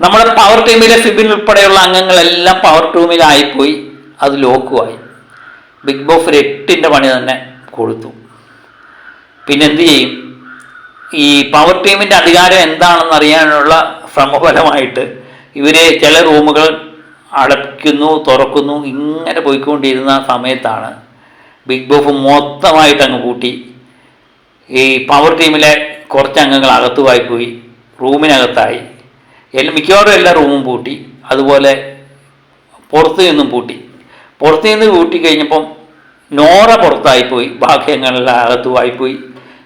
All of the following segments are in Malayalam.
നമ്മുടെ പവർ ടീമിലെ ഫിബിൻ ഉൾപ്പെടെയുള്ള അംഗങ്ങളെല്ലാം പവർ ടീമിലായിപ്പോയി അത് ലോക്കുമായി ബിഗ് ബോസ് ഒരു എട്ടിന്റെ പണി തന്നെ കൊടുത്തു. പിന്നെ എന്ത് ചെയ്യും? ഈ പവർ ടീമിന്റെ അധികാരം എന്താണെന്ന് അറിയാനുള്ള ശ്രമഫലമായിട്ട് ഇവരെ ചില റൂമുകൾ അടയ്ക്കുന്നു തുറക്കുന്നു ഇങ്ങനെ പോയിക്കൊണ്ടിരുന്ന സമയത്താണ് ബിഗ് ബോസ് മൊത്തമായിട്ട് അങ്ങ് കൂട്ടി. ഈ പവർ ടീമിലെ കുറച്ച് അംഗങ്ങൾ അകത്തുമായി പോയി റൂമിനകത്തായി എല്ലാ മിക്കവാറും എല്ലാ റൂമും പൂട്ടി അതുപോലെ പുറത്തു നിന്നും പൂട്ടി. പുറത്തു നിന്ന് പൂട്ടി കഴിഞ്ഞപ്പം നോറ പുറത്തായിപ്പോയി അംഗങ്ങളെല്ലാം അകത്തുമായിപ്പോയി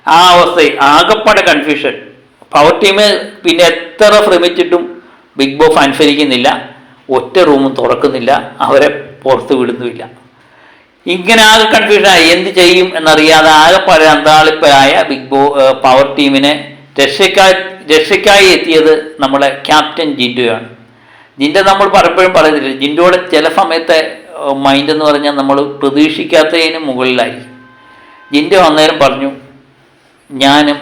ആ അവസ്ഥ ആകപ്പാടെ കൺഫ്യൂഷൻ പവർ ടീം പിന്നെ എത്ര ശ്രമിച്ചിട്ടും ബിഗ് ബോസ് അനുസരിക്കുന്നില്ല. ഒറ്റ റൂമും തുറക്കുന്നില്ല. അവരെ പുറത്ത് വിടുന്നുമില്ല. ഇങ്ങനെ ആകെ കൺഫ്യൂഷനായി എന്ത് ചെയ്യും എന്നറിയാതെ ആകെപ്പാടെ അന്താളിപ്പായ ബിഗ് ബോ പവർ ടീമിനെ രക്ഷയ്ക്കായി രക്ഷയ്ക്കായി എത്തിയത് നമ്മളെ ക്യാപ്റ്റൻ ജിൻഡുവാണ്. ജിൻഡ നമ്മൾ പലപ്പോഴും പറയുന്നില്ല ജിൻഡുവിടെ ചില സമയത്തെ മൈൻഡ് എന്ന് പറഞ്ഞാൽ നമ്മൾ പ്രതീക്ഷിക്കാത്തതിന് മുകളിലായി. ജിൻഡു അന്നേരം പറഞ്ഞു ഞാനും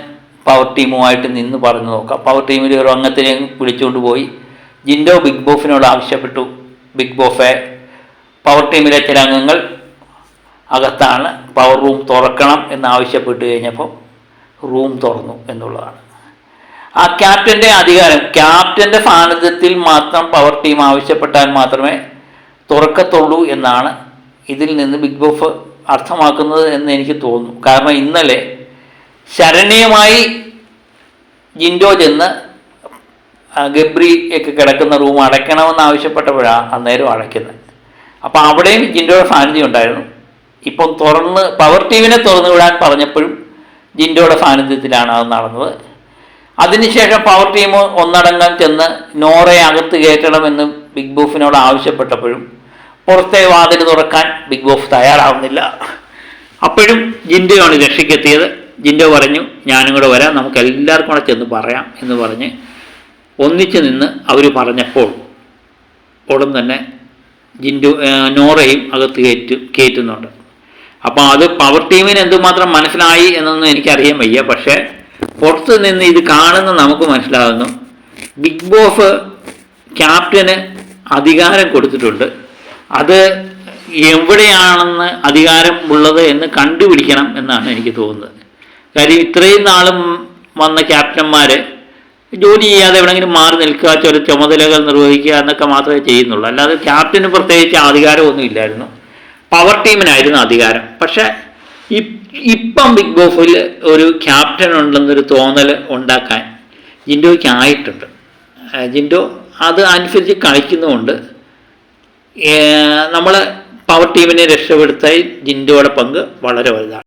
പവർ ടീമുമായിട്ട് നിന്ന് പറഞ്ഞു നോക്കാം. പവർ ടീമിൽ ഒരു അംഗത്തിനെ വിളിച്ചുകൊണ്ട് പോയി. ജിൻഡോ ബിഗ് ബോഫിനോട് ആവശ്യപ്പെട്ടു. ബിഗ് ബോഫെ പവർ ടീമിലെ ചില അംഗങ്ങൾ അകത്താണ് പവർ റൂം തുറക്കണം എന്ന് ആവശ്യപ്പെട്ട് കഴിഞ്ഞപ്പോൾ റൂം തുറന്നു എന്നുള്ളതാണ്. ആ ക്യാപ്റ്റന്റെ അധികാരം ക്യാപ്റ്റന്റെ സാന്നിധ്യത്തിൽ മാത്രം പവർ ടീം ആവശ്യപ്പെട്ടാൽ മാത്രമേ തുറക്കത്തുള്ളൂ എന്നാണ് ഇതിൽ നിന്ന് ബിഗ് ബോസ് അർത്ഥമാക്കുന്നത് എന്ന് എനിക്ക് തോന്നുന്നു. കാരണം ഇന്നലെ ശരണ്യമായി ജിൻഡോ ചെന്ന് ഗബ്രി ഒക്കെ കിടക്കുന്ന റൂം അടയ്ക്കണമെന്ന് ആവശ്യപ്പെട്ടപ്പോഴാണ് അന്നേരം അടയ്ക്കുന്നത്. അപ്പോൾ അവിടെയും ജിൻഡോയുടെ സാന്നിധ്യം ഉണ്ടായിരുന്നു. ഇപ്പം തുറന്ന് പവർ ടീമിനെ തുറന്നു വിടാൻ പറഞ്ഞപ്പോഴും ജിൻഡോയുടെ സാന്നിധ്യത്തിലാണ് അത് നടന്നത്. അതിനുശേഷം പവർ ടീം ഒന്നടങ്കം ചെന്ന് നോറയെ അകത്ത് കയറ്റണമെന്ന് ബിഗ് ബോഫിനോട് ആവശ്യപ്പെട്ടപ്പോഴും പുറത്തെ വാതിൽ തുറക്കാൻ ബിഗ് ബോഫ് തയ്യാറാവുന്നില്ല. അപ്പോഴും ജിൻഡോയാണ് രക്ഷയ്ക്കെത്തിയത്. ജിൻഡോ പറഞ്ഞു ഞാനും കൂടെ വരാം. നമുക്ക് എല്ലാവർക്കും കൂടെ ചെന്ന് പറയാം എന്ന് പറഞ്ഞ് ഒന്നിച്ചു നിന്ന് അവർ പറഞ്ഞപ്പോൾ ഉടൻ തന്നെ ജിൻഡു നോറയും അകത്ത് കയറ്റു കയറ്റുന്നുണ്ട്. അപ്പോൾ അത് പവർ ടീമിന് എന്തുമാത്രം മനസ്സിലായി എന്നൊന്നും എനിക്കറിയാൻ വയ്യ. പക്ഷേ പുറത്ത് നിന്ന് ഇത് കാണുന്ന നമുക്ക് മനസ്സിലാകുന്നു. ബിഗ് ബോസ് ക്യാപ്റ്റന് അധികാരം കൊടുത്തിട്ടുണ്ട്. അത് എവിടെയാണെന്ന് അധികാരം ഉള്ളത് എന്ന് കണ്ടുപിടിക്കണം എന്നാണ് എനിക്ക് തോന്നുന്നത്. കാര്യം ഇത്രയും നാളും വന്ന ക്യാപ്റ്റന്മാർ ജോലി ചെയ്യാതെ എവിടെയെങ്കിലും മാറി നിൽക്കുക ചില ചുമതലകൾ നിർവഹിക്കുക എന്നൊക്കെ മാത്രമേ ചെയ്യുന്നുള്ളൂ. അല്ലാതെ ക്യാപ്റ്റന് പ്രത്യേകിച്ച് അധികാരമൊന്നും ഇല്ലായിരുന്നു. പവർ ടീമിനായിരുന്നു അധികാരം. പക്ഷേ ഇപ്പം ബിഗ് ബോസിൽ ഒരു ക്യാപ്റ്റൻ ഉണ്ടെന്നൊരു തോന്നൽ ഉണ്ടാക്കാൻ ജിൻഡോയ്ക്ക് ആയിട്ടുണ്ട്. ജിൻഡോ അത് അനുസരിച്ച് കളിക്കുന്നുമുണ്ട്. നമ്മൾ പവർ ടീമിനെ രക്ഷപ്പെടുത്താൻ ജിൻഡോയുടെ പങ്ക് വളരെ വലുതാണ്.